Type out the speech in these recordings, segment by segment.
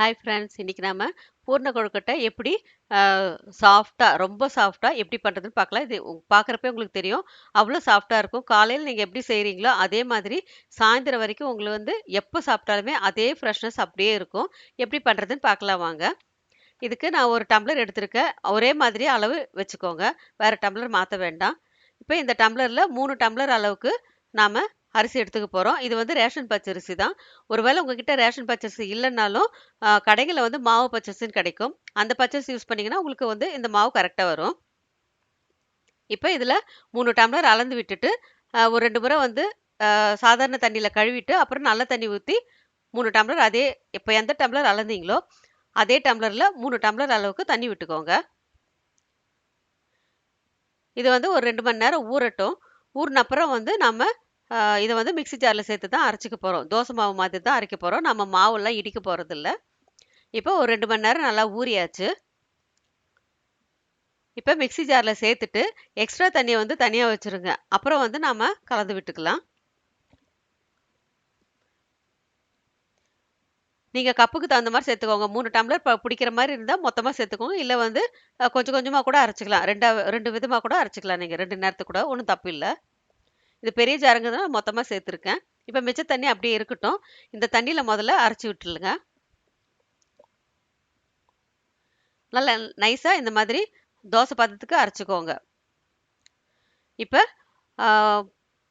Hi friends இன்னைக்கு நம்ம பூர்ண கொழுக்கட்டை எப்படி சாஃப்டாக ரொம்ப சாஃப்டாக எப்படி பண்ணுறதுன்னு பார்க்கலாம். இது பார்க்குறப்பே உங்களுக்கு தெரியும். அவ்வளோ சாஃப்டாக இருக்கும். காலையில் நீங்கள் எப்படி செய்கிறீங்களோ அதே மாதிரி சாயந்தரம் வரைக்கும் உங்களுக்கு வந்து எப்போ சாப்பிட்டாலுமே அதே ஃப்ரெஷ்னஸ் அப்படியே இருக்கும். எப்படி பண்ணுறதுன்னு பார்க்கலாம் வாங்க. இதுக்கு நான் ஒரு டம்ளர் எடுத்திருக்கேன். ஒரே மாதிரி அளவு வச்சுக்கோங்க. வேறு டம்ளர் மாற்ற வேண்டாம். இப்போ இந்த டம்ளரில் மூணு டம்ளர் அளவுக்கு நாம் அரிசி எடுத்துக்க போகிறோம் இது வந்து ரேஷன் பச்சரிசி தான். ஒருவேளை உங்ககிட்ட ரேஷன் பச்சரிசி இல்லைன்னாலும் கடைகளில் வந்து மாவு பச்சரிசின்னு கிடைக்கும். அந்த பச்சரிசி யூஸ் பண்ணிங்கன்னா உங்களுக்கு வந்து இந்த மாவு கரெக்டாக வரும். இப்போ இதில் மூணு டம்ளர் அளந்து விட்டுட்டு ஒரு ரெண்டு முறை வந்து சாதாரண தண்ணியில் கழுவிட்டு அப்புறம் நல்ல தண்ணி ஊற்றி மூணு டம்ளர் அதே இப்போ எந்த டம்ளர் அளந்தீங்களோ அதே டம்ளரில் மூணு டம்ளர் அளவுக்கு தண்ணி விட்டுக்கோங்க. இது வந்து ஒரு ரெண்டு மணி நேரம் ஊறட்டும். ஊறின அப்புறம் வந்து நம்ம இதை வந்து மிக்சி ஜாரில் சேர்த்து தான் அரைச்சிக்க போகிறோம் தோசை மாவு மாதிரி தான் அரைக்க போகிறோம் நம்ம மாவுலாம் இடிக்க போகிறதில்ல இப்போ ஒரு ரெண்டு மணி நேரம் நல்லா ஊறியாச்சு. இப்போ மிக்சி ஜாரில் சேர்த்துட்டு எக்ஸ்ட்ரா தண்ணியை வந்து தனியாக வச்சுருங்க. அப்புறம் வந்து நாம் கலந்து விட்டுக்கலாம். நீங்கள் கப்புக்கு தகுந்த மாதிரி சேர்த்துக்கோங்க. மூணு டம்ளர் பிடிக்கிற மாதிரி இருந்தால் மொத்தமாக சேர்த்துக்கோங்க. இல்லை வந்து கொஞ்சம் கொஞ்சமாக கூட அரைச்சிக்கலாம். ரெண்டா ரெண்டு விதமாக கூட அரைச்சிக்கலாம் நீங்கள் ரெண்டு நேரத்துக்கு கூட. ஒன்றும் தப்பு இல்லை. இது பெரிய ஜாருங்க தான் மொத்தமாக சேர்த்துருக்கேன். இப்போ மிச்ச தண்ணி அப்படியே இருக்கட்டும். இந்த தண்ணியில் முதல்ல அரைச்சி விட்டுருங்க. நல்லா நைஸாக இந்த மாதிரி தோசை பதத்துக்கு அரைச்சிக்கோங்க. இப்போ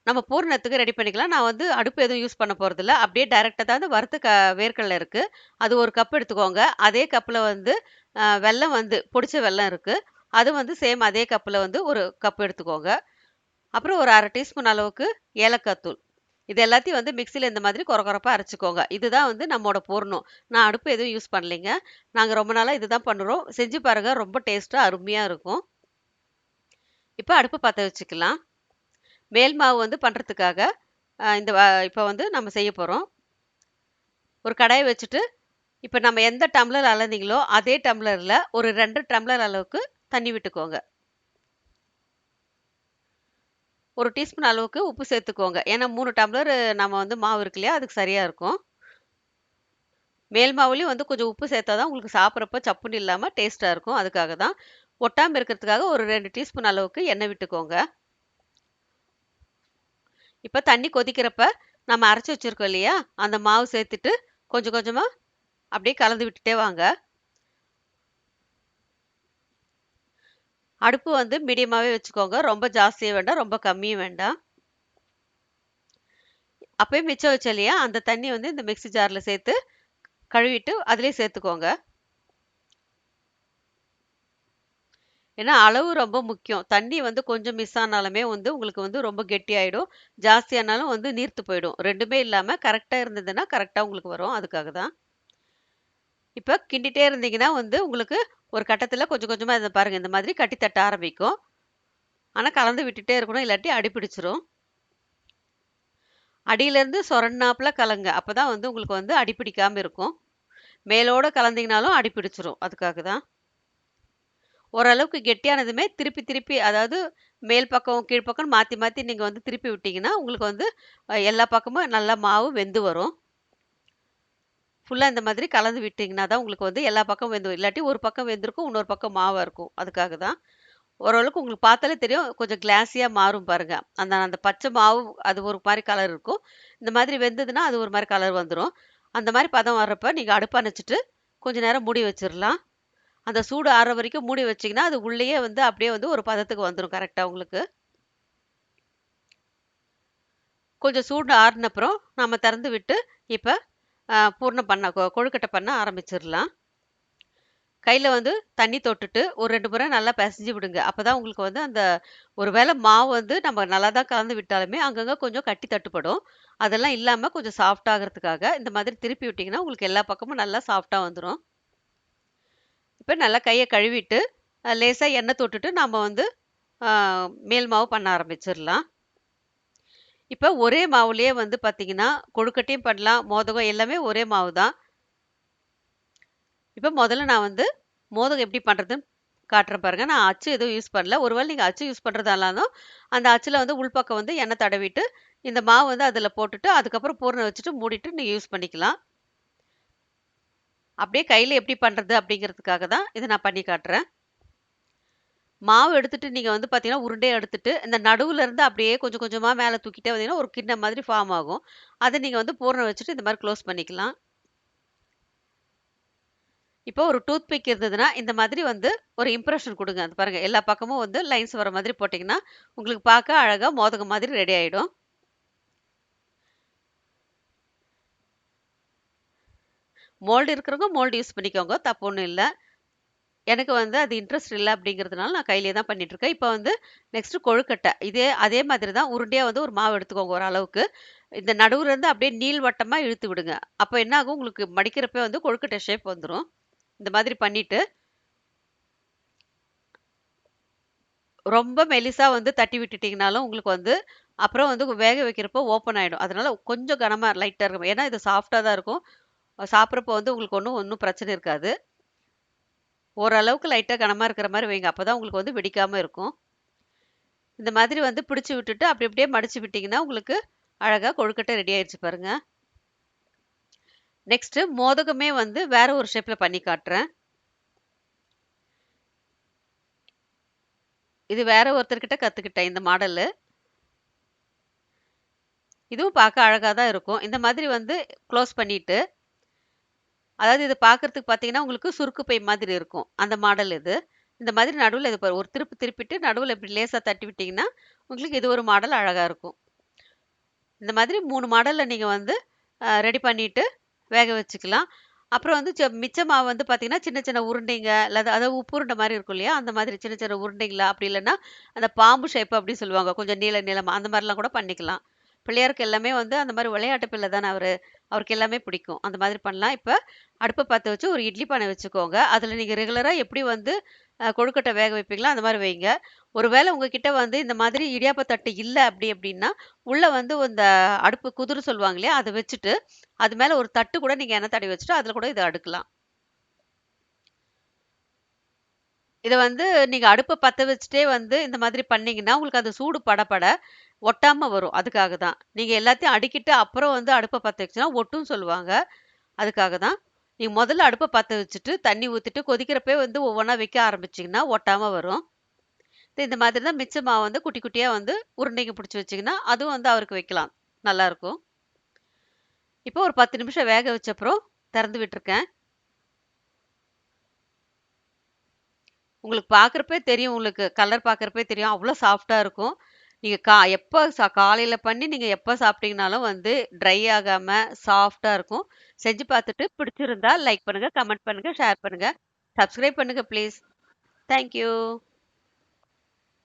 நம்ம பூர்ணத்துக்கு ரெடி பண்ணிக்கலாம். நான் வந்து அடுப்பு எதுவும் யூஸ் பண்ண போகிறதில்ல அப்படியே டைரெக்டாக தான் வந்து வறுத்து க வேர்க்கடலை இருக்குது அது ஒரு கப் எடுத்துக்கோங்க. அதே கப்பில் வந்து வெல்லம் வந்து பொடிச்ச வெல்லம் இருக்குது அது வந்து சேம் அதே கப்பில் வந்து ஒரு கப் எடுத்துக்கோங்க. அப்புறம் ஒரு அரை டீஸ்பூன் அளவுக்கு ஏலக்காய் தூள். இது எல்லாத்தையும் வந்து மிக்சியில் இந்த மாதிரி குறை குறைப்பாக அரைச்சிக்கோங்க. இதுதான் வந்து நம்மளோட பொருணும். நான் அடுப்பு எதுவும் யூஸ் பண்ணலைங்க. நாங்கள் ரொம்ப நாளாக இதுதான் பண்ணுறோம். செஞ்சு பாருங்கள் ரொம்ப டேஸ்ட்டாக அருமையாக இருக்கும். இப்போ அடுப்பு பற்ற வச்சுக்கலாம். மேல் மாவு வந்து பண்ணுறதுக்காக இந்த இப்போ வந்து நம்ம செய்ய போகிறோம் ஒரு கடாயை வச்சுட்டு இப்போ நம்ம எந்த டம்ளர் அளந்தீங்களோ அதே டம்ளரில் ஒரு ரெண்டு டம்ளர் அளவுக்கு தண்ணி விட்டுக்கோங்க. ஒரு டீஸ்பூன் அளவுக்கு உப்பு சேர்த்துக்கோங்க. ஏன்னா மூணு டம்ளர் நம்ம வந்து மாவு இருக்கு இல்லையா அதுக்கு சரியாக இருக்கும். மேல் மாவுலேயும் வந்து கொஞ்சம் உப்பு சேர்த்தா தான் உங்களுக்கு சாப்பிட்றப்ப சப்புன்னு இல்லாமல் டேஸ்ட்டாக இருக்கும். அதுக்காக தான் ஒட்டாமல் இருக்கிறதுக்காக ஒரு ரெண்டு டீஸ்பூன் அளவுக்கு எண்ணெய் விட்டுக்கோங்க. இப்போ தண்ணி கொதிக்கிறப்ப நம்ம அரைச்சி வச்சுருக்கோம் இல்லையா அந்த மாவு சேர்த்துட்டு கொஞ்சம் கொஞ்சமாக அப்படியே கலந்து விட்டுட்டே வாங்க. அடுப்பு வந்து மீடியமாகவே வச்சுக்கோங்க. ரொம்ப ஜாஸ்தியும் வேண்டாம் ரொம்ப கம்மியும் வேண்டாம். அப்பயும் மிச்சம் வச்ச இல்லையா? அந்த தண்ணி வந்து இந்த மிக்சி ஜாரில் சேர்த்து கழுவிட்டு அதிலே சேர்த்துக்கோங்க. ஏன்னா அளவு ரொம்ப முக்கியம். தண்ணி வந்து கொஞ்சம் மிஸ் ஆனாலுமே வந்து உங்களுக்கு வந்து ரொம்ப கெட்டியாயிடும். ஜாஸ்தியானாலும் வந்து நீர்த்து போயிடும். ரெண்டுமே இல்லாமல் கரெக்டாக இருந்ததுன்னா கரெக்டாக உங்களுக்கு வரும். அதுக்காக தான் இப்போ கிண்டிகிட்டே இருந்தீங்கன்னா வந்து உங்களுக்கு ஒரு கட்டத்தில் கொஞ்சம் கொஞ்சமாக இதை பாருங்கள் இந்த மாதிரி கட்டி தட்ட ஆரம்பிக்கும். ஆனால் கலந்து விட்டுட்டே இருக்கணும் இல்லாட்டி அடி பிடிச்சிரும். அடியிலேருந்து சொரண்ணாப்பில் கலங்க அப்போ தான் வந்து உங்களுக்கு வந்து அடி பிடிக்காமல் இருக்கும். மேலோடு கலந்தீங்கனாலும் அடி பிடிச்சிரும் அதுக்காக தான். ஓரளவுக்கு கெட்டியானதுமே திருப்பி திருப்பி அதாவது மேல் பக்கம் கீழ்ப்பக்கம் மாற்றி மாற்றி நீங்கள் வந்து திருப்பி விட்டிங்கன்னா உங்களுக்கு வந்து எல்லா பக்கமும் நல்லா மாவு வெந்து வரும். ஃபுல்லாக இந்த மாதிரி கலந்து விட்டிங்கன்னா தான் உங்களுக்கு வந்து எல்லா பக்கம் வெந்துடும் இல்லாட்டி ஒரு பக்கம் வெந்திருக்கும் இன்னொரு பக்கம் மாவாக இருக்கும். அதுக்காக தான். ஓரளவுக்கு உங்களுக்கு பார்த்தாலே தெரியும் கொஞ்சம் கிளாஸியாக மாறும் பாருங்கள் அந்த அந்த பச்சை மாவு அது ஒரு மாதிரி கலர் இருக்கும். இந்த மாதிரி வெந்ததுன்னா அது ஒரு மாதிரி கலர் வந்துடும் அந்த மாதிரி பதம் வர்றப்ப நீங்கள் அடுப்பு அணைச்சிட்டு கொஞ்சம் நேரம் மூடி வச்சிடலாம் அந்த சூடு ஆற வரைக்கும் மூடி வச்சிங்கன்னா அது உள்ளேயே வந்து அப்படியே வந்து ஒரு பதத்துக்கு வந்துடும் கரெக்டாக உங்களுக்கு. கொஞ்சம் சூடு ஆறினப்புறம் நம்ம திறந்து விட்டு இப்போ பூர்ணம் பண்ண கொழுக்கட்டை பண்ண ஆரம்பிச்சிடலாம். கையில் வந்து தண்ணி தொட்டுட்டு ஒரு ரெண்டு முறை நல்லா பிசைஞ்சு விடுங்க. அப்போ தான் உங்களுக்கு வந்து அந்த ஒரு வேளை மாவு வந்து நம்ம நல்லா தான் கலந்து விட்டாலுமே அங்கங்கே கொஞ்சம் கட்டி தட்டுப்படும். அதெல்லாம் இல்லாமல் கொஞ்சம் சாஃப்டாகிறதுக்காக இந்த மாதிரி திருப்பி விட்டிங்கன்னா உங்களுக்கு எல்லா பக்கமும் நல்லா சாஃப்டாக வந்துடும் இப்போ நல்லா கையை கழுவிட்டு லேசாக எண்ணெய் தொட்டுட்டு நம்ம வந்து மேல் மாவு பண்ண ஆரம்பிச்சிடலாம். இப்போ ஒரே மாவுலேயே வந்து பார்த்திங்கன்னா கொழுக்கட்டையும் பண்ணலாம் மோதகம் எல்லாமே ஒரே மாவு தான். இப்போ முதல்ல நான் வந்து மோதகம் எப்படி பண்ணுறதுன்னு காட்டுறேன் பாருங்கள் நான் அச்சு எதுவும் யூஸ் பண்ணல. ஒருவேளை நீங்கள் அச்சு யூஸ் பண்ணுறதாலும் அந்த அச்சில் வந்து உள்பக்கம் வந்து எண்ணெய் தடவிட்டு இந்த மாவு வந்து அதில் போட்டுட்டு அதுக்கப்புறம் பூர்ணம் வச்சுட்டு மூடிட்டு நீங்கள் யூஸ் பண்ணிக்கலாம். அப்படியே கையில் எப்படி பண்ணுறது அப்படிங்கிறதுக்காக தான் இதை நான் பண்ணி காட்டுறேன். மாவு எடுத்துட்டு நீங்கள் வந்து பார்த்தீங்கன்னா உருண்டையை எடுத்துட்டு இந்த நடுவில் இருந்து அப்படியே கொஞ்சம் கொஞ்சமாக மேலே தூக்கிட்டே வந்தீங்கன்னா ஒரு கிண்ண மாதிரி ஃபார்ம் ஆகும். அதை நீங்கள் வந்து பூரணம் வச்சுட்டு இந்த மாதிரி க்ளோஸ் பண்ணிக்கலாம். இப்போ ஒரு டூத் பிக் இருந்ததுன்னா இந்த மாதிரி வந்து ஒரு இம்ப்ரெஷன் கொடுங்க. அது பாருங்கள் எல்லா பக்கமும் வந்து லைன்ஸ் வர மாதிரி போட்டிங்கன்னா உங்களுக்கு பார்க்க அழகாக மோதகம் மாதிரி ரெடி ஆகிடும் மோல்டு இருக்கிறவங்க மோல்டு யூஸ் பண்ணிக்கோங்க தப்பு ஒன்றும் இல்லை. எனக்கு வந்து அது இன்ட்ரெஸ்ட் இல்லை அப்படிங்கிறதுனால நான் கையிலே தான் பண்ணிகிட்ருக்கேன் இப்போ வந்து நெக்ஸ்ட்டு கொழுக்கட்டை. இதே அதே மாதிரி தான் உருண்டையாக வந்து ஒரு மாவு எடுத்துக்கோங்க ஒரு அளவுக்கு. இந்த நடுவுலேருந்து அப்படியே நீள் வட்டமாக இழுத்து விடுங்க. அப்போ என்ன ஆகும்? உங்களுக்கு மடிக்கிறப்ப வந்து கொழுக்கட்டை ஷேப் வந்துடும் இந்த மாதிரி பண்ணிவிட்டு ரொம்ப மெலிசாக வந்து தட்டி விட்டுட்டிங்கனாலும் உங்களுக்கு வந்து அப்புறம் வந்து வேக வைக்கிறப்போ ஓப்பன் ஆகிடும் அதனால கொஞ்சம் கனமாக லைட்டாக இருக்கும் ஏன்னா இது சாஃப்டாக தான் இருக்கும். சாப்பிட்றப்போ வந்து உங்களுக்கு ஒன்றும் ஒன்றும் பிரச்சனை இருக்காது. ஓரளவுக்கு லைட்டாக கனமாக இருக்கிற மாதிரி வைங்க. அப்போ தான் உங்களுக்கு வந்து வெடிக்காமல் இருக்கும். இந்த மாதிரி வந்து பிடிச்சி விட்டுட்டு அப்படி அப்படியே மடித்து விட்டிங்கன்னா உங்களுக்கு அழகாக கொழுக்கட்டை ரெடி ஆயிடுச்சு பாருங்கள் நெக்ஸ்ட்டு மோதகமே வந்து வேறு ஒரு ஷேப்பில் பண்ணி காட்டுறேன். இது வேற ஒருத்தர்கிட்ட கற்றுக்கிட்டேன் இந்த மாடலு இதுவும் பார்க்க அழகாக தான் இருக்கும். இந்த மாதிரி வந்து க்ளோஸ் பண்ணிவிட்டு அதாவது இது பார்க்குறதுக்கு பார்த்தீங்கன்னா உங்களுக்கு சுருக்கு பை மாதிரி இருக்கும். அந்த மாடல் இது. இந்த மாதிரி நடுவில் இது ஒரு திருப்பு திருப்பிட்டு நடுவில் இப்படி லேசாக தட்டி விட்டிங்கன்னா உங்களுக்கு இது ஒரு மாடல் அழகாக இருக்கும். இந்த மாதிரி மூணு மாடலில் நீங்கள் வந்து ரெடி பண்ணிவிட்டு வேக வச்சுக்கலாம். அப்புறம் வந்து மிச்ச மாவு வந்து பார்த்தீங்கன்னா சின்ன சின்ன உருண்டைங்க இல்லாத அதாவது உப்பு உருண்டை மாதிரி இருக்கும் இல்லையா? அந்த மாதிரி சின்ன சின்ன உருண்டைங்களா? அப்படி இல்லைன்னா அந்த பாம்பு ஷேப் அப்படின்னு சொல்லுவாங்க. கொஞ்சம் நீள நீளமாக அந்த மாதிரிலாம் கூட பண்ணிக்கலாம். பிள்ளையாருக்கு எல்லாமே வந்து அந்த மாதிரி விளையாட்டு பிள்ளை தானே அவர். அவருக்கு எல்லாமே பிடிக்கும். அந்த மாதிரி பண்ணலாம். இப்போ அடுப்பை பற்ற வச்சு ஒரு இட்லி பானை வச்சுக்கோங்க. அதில் நீங்கள் ரெகுலராக எப்படி வந்து கொழுக்கட்டை வேக வைப்பீங்களோ அந்த மாதிரி வைங்க. ஒருவேளை உங்ககிட்ட வந்து இந்த மாதிரி இடியாப்ப தட்டு இல்லை அப்படி அப்படின்னா உள்ளே வந்து இந்த அடுப்பு குதிரை சொல்லுவாங்க இல்லையா அதை வச்சுட்டு அது மேலே ஒரு தட்டு கூட நீங்கள் எண்ணெய் தடவி வச்சுட்டு அதில் கூட இதை அடுக்கலாம். இதை வந்து நீங்கள் அடுப்பை பற்ற வச்சுட்டே வந்து இந்த மாதிரி பண்ணீங்கன்னா உங்களுக்கு அது சூடு படபட ஒட்டாமல் வரும். அதுக்காக தான். நீங்கள் எல்லாத்தையும் அடுக்கிட்டு அப்புறம் வந்து அடுப்பை பற்ற வச்சுன்னா ஒட்டும் சொல்லுவாங்க. அதுக்காக தான். நீங்கள் முதல்ல அடுப்பை பற்ற வச்சுட்டு தண்ணி ஊற்றிட்டு கொதிக்கிறப்பே வந்து ஒவ்வொன்றா வைக்க ஆரம்பிச்சிங்கன்னா ஒட்டாமல் வரும். இது இந்த மாதிரி தான் மிச்ச மாவு வந்து குட்டி குட்டியாக வந்து உருண்டைக்கு பிடிச்சி வச்சிங்கன்னா அதுவும் வந்து அவருக்கு வைக்கலாம். நல்லாயிருக்கும் இப்போ ஒரு பத்து நிமிஷம் வேக வச்சப்புறம் திறந்து விட்டுருக்கேன். உங்களுக்கு பார்க்குறப்பே தெரியும். உங்களுக்கு கலர் பார்க்குறப்பே தெரியும். அவ்வளோ சாஃப்டாக இருக்கும். நீங்கள் கா எப்போ சா காலையில் பண்ணி நீங்கள் எப்போ சாப்பிட்டீங்கனாலும் வந்து ட்ரை ஆகாமல் சாஃப்டாக இருக்கும். செஞ்சு பார்த்துட்டு பிடிச்சிருந்தா லைக் பண்ணுங்கள் கமெண்ட் பண்ணுங்கள் ஷேர் பண்ணுங்கள் சப்ஸ்கிரைப் பண்ணுங்கள் ப்ளீஸ் தேங்க்யூ